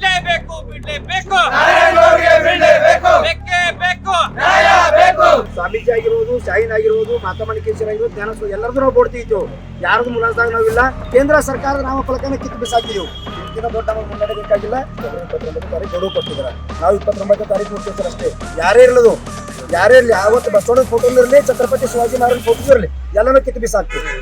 ಬಿಡ್ಲೇಬೇಕು ಬಿಡ್ಲೇಬೇಕು. ಬೇಕೇ ಬೇಕು. ನ್ಯಾಯ ಬೇಕು. ಸ್ವಾಮೀಜಿ ಆಗಿರ್ಬೋದು ಶಾಹಿನ್ ಆಗಿರ್ಬೋದು ಮಾತಾಮಣಿಕೇಶ್ವರ ಆಗಿರ್ಬೋದು ಜ್ಞಾನಸ್ವ ಎಲ್ಲರದ್ದು ನಾವು ಬೋಡ್ತಿದ್ದೆವು ಯಾರದು ಮುಲಾಸ್ದಾಗ ನಾವಿಲ್ಲ. ಕೇಂದ್ರ ಸರ್ಕಾರದ ನಾಮಫಲಕನ ಕಿತ್ತು ಬಿಸಾಕಿದೆವು. ಇದಕ್ಕಿಂತ ದೊಡ್ಡ ನಮಗೆ ಮುನ್ನಡೆ ಬೇಕಾಗಿಲ್ಲ. ಇಪ್ಪತ್ತೊಂಬತ್ತು ತಾರೀಕು ಗಡುವು ಕೊಟ್ಟಿದ್ದಾರೆ. ನಾವು ಇಪ್ಪತ್ತೊಂಬತ್ತು ತಾರೀಕು ಮುಗಿಸ್ತಾರೆ ಅಷ್ಟೇ. ಯಾರೇ ಇರಲದು ಯಾರೇ ಇರಲಿ ಆವತ್ತು ಬಸವಣ್ಣ ಫೋಟೋ ಇರಲಿ ಛತ್ರಪತಿ ಶಿವಾಜಿ ಮಹಾರಾಜ್ ಫೋಟೋ ಇರಲಿ ಎಲ್ಲನೂ ಕಿತ್ತು ಬಿಸಾಕ್ತೀವಿ.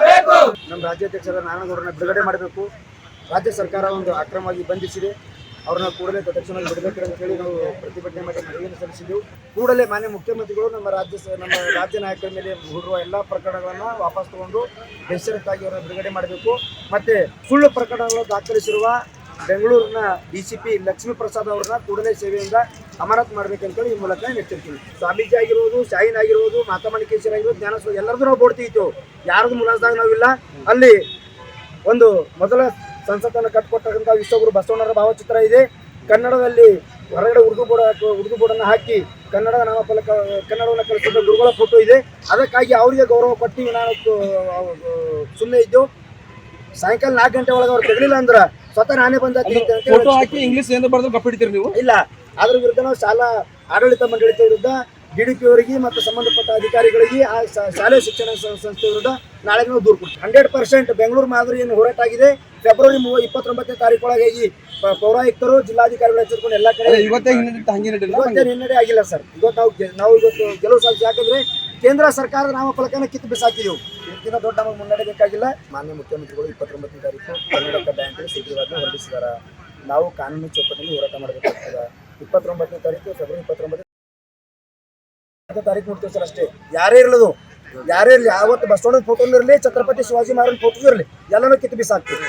ಬೇಕು. ನಮ್ಮ ರಾಜ್ಯಾಧ್ಯಕ್ಷರ ನಾರಾಯಣಗೌಡರನ್ನ ಬಿಡುಗಡೆ ಮಾಡಬೇಕು. ರಾಜ್ಯ ಸರ್ಕಾರ ಒಂದು ಅಕ್ರಮವಾಗಿ ಬಂಧಿಸಿದೆ. ಅವ್ರನ್ನ ಕೂಡಲೇ ತಕ್ಷಣ ಬಿಡಬೇಕು ಅಂತ ಹೇಳಿ ನಾವು ಪ್ರತಿಭಟನೆ ಮಾಡಿ ಮನವಿಯನ್ನು ಸಲ್ಲಿಸಿದ್ದೆವು. ಕೂಡಲೇ ಮಾನ್ಯ ಮುಖ್ಯಮಂತ್ರಿಗಳು ನಮ್ಮ ರಾಜ್ಯ ಸ- ನಮ್ಮ ರಾಜ್ಯ ನಾಯಕರ ಮೇಲೆ ಹೂಡುವ ಎಲ್ಲ ಪ್ರಕರಣಗಳನ್ನು ವಾಪಸ್ ತಗೊಂಡು ಬೇಷರತ್ತಾಗಿ ಅವರನ್ನು ಬಿಡುಗಡೆ ಮಾಡಬೇಕು. ಮತ್ತೆ ಸುಳ್ಳು ಪ್ರಕರಣಗಳು ದಾಖಲಿಸಿರುವ ಬೆಂಗಳೂರಿನ D C P Lakshmi Prasad ಅವರನ್ನ ಕೂಡಲೇ ಸೇವೆಯಿಂದ ಅಮಾನತ್ ಮಾಡ್ಬೇಕಂತೇಳಿ ಈ ಮೂಲಕ ಎಚ್ಚರಿಸ್ತೀನಿ ಸ್ವಾಮೀಜಿ ಆಗಿರ್ಬೋದು ಶಾಯಿನ್ ಆಗಿರ್ಬೋದು ಮಾತಾಮಣಿಕೇಶ್ವರ ಆಗಿರ್ಬೋದು ಜ್ಞಾನಸ್ವ ಎಲ್ಲರದ್ದು ನಾವು ಬೋಡ್ತಿತ್ತು ಯಾರದು ಮುಲಾಸ್ದಾಗ ನಾವಿಲ್ಲ ಅಲ್ಲಿ ಒಂದು ಮೊದಲ ಸಂಸತ್ತನ್ನು ಕಟ್ಕೊಟ್ಟಕ್ಕಂಥ ವಿಶ್ವಗುರು ಬಸವಣ್ಣರ ಭಾವಚಿತ್ರ ಇದೆ. ಕನ್ನಡದಲ್ಲಿ ಹೊರಗಡೆ ಉರ್ದು ಬೋರ್ಡ್ ಉರ್ದು ಬೋರ್ಡನ್ನು ಹಾಕಿ ಕನ್ನಡದ ನಾಮಫಲಕ ಕನ್ನಡವನ್ನು ಕಲಿಸಿದ ಗುರುಗಳ ಫೋಟೋ ಇದೆ. ಅದಕ್ಕಾಗಿ ಅವರಿಗೆ ಗೌರವ ಕೊಟ್ಟು ನಾನು ಸುಮ್ಮನೆ ಇದ್ದು ಸಾಯಂಕಾಲ ನಾಲ್ಕು ಗಂಟೆ ಒಳಗೆ ಅವ್ರು ತೆಗಲಿಲ್ಲ ಅಂದ್ರೆ ಸ್ವತಃ ನಾನೇ ಬಂದ ಫೋಟೋ ಹಾಕಿ ಇಂಗ್ಲಿಷ್ ಏನು ಬರ್ದು ಕಪ್ಪಿಡ್ತೀರಿ ನೀವು? ಇಲ್ಲ. ಅದ್ರ ವಿರುದ್ಧ ನಾವು ಶಾಲಾ ಆಡಳಿತ ಮಂಡಳಿತ ವಿರುದ್ಧ ಡಿ ಡಿ ಪಿ ಅವರಿಗೆ ಮತ್ತು ಸಂಬಂಧಪಟ್ಟ ಅಧಿಕಾರಿಗಳಿಗೆ ಆ ಶಾಲೆ ಶಿಕ್ಷಣ ಸಂಸ್ಥೆ ವಿರುದ್ಧ ನಾಳೆ ನಾವು ದೂರು ಕೊಡ್ತೀವಿ. ಹಂಡ್ರೆಡ್ ಪರ್ಸೆಂಟ್ ಬೆಂಗಳೂರು ಮಾದರಿ ಏನು ಹೋರಾಟ ಆಗಿದೆ. ಫೆಬ್ರವರಿ ಮೂವ ಇಪ್ಪತ್ತೊಂಬತ್ತನೇ ತಾರೀಕೊಳಗೆ ಈ ಪೌರಾಯುಕ್ತರು ಜಿಲ್ಲಾಧಿಕಾರಿಗಳು ಎಚ್ಚರಿಕೊಂಡು ಎಲ್ಲ ಕಡೆ ಇವತ್ತೇ ಹಿನ್ನಡೆ ಆಗಿಲ್ಲ ಸರ್. ಇವತ್ತು ನಾವು ನಾವು ಇವತ್ತು ಗೆಲುವು ಸಾಲ ಯಾಕಂದ್ರೆ ಕೇಂದ್ರ ಸರ್ಕಾರದ ನಾಮಫಲಕನ ಕಿತ್ತು ಬಿಸಾಕಿದೆವು. ಇದಕ್ಕಿಂತ ದೊಡ್ಡ ನಮಗೆ ಮುನ್ನಡೆ ಬೇಕಾಗಿಲ್ಲ ಮಾನ್ಯ ಮುಖ್ಯಮಂತ್ರಿಗಳು ಇಪ್ಪತ್ತೊಂಬತ್ತನೇ ತಾರೀಕು ಕರ್ನಾಟಕ ಬ್ಯಾಂಕ್ ಸುಗ್ರೀವಾಜ್ಞೆ ಹೊರಡಿಸಿದ್ದಾರೆ. ನಾವು ಕಾನೂನು ಚೌಕಟ್ಟಿನಲ್ಲಿ ಹೋರಾಟ ಮಾಡಬೇಕಾಗ್ತದೆ. ಇಪ್ಪತ್ತೊಂಬತ್ತನೇ ತಾರೀಕು ಫೆಬ್ರವರಿ ಇಪ್ಪತ್ತೊಂಬತ್ತನೇ ತಾರೀಕು ನೋಡ್ತೀವಿ ಸರ್ ಅಷ್ಟೇ. ಯಾರೇ ಇರಲದು ಯಾರೇ ಇರಲಿ ಆವತ್ತು ಬಸವಣ್ಣ ಫೋಟೋ ಇರಲಿ ಛತ್ರಪತಿ ಶಿವಾಜಿ ಮಹಾರಾಜ್ ಫೋಟೋ ಇರಲಿ ಎಲ್ಲನೂ ಕಿತ್ತು ಬಿಸಾಕ್ತೀವಿ.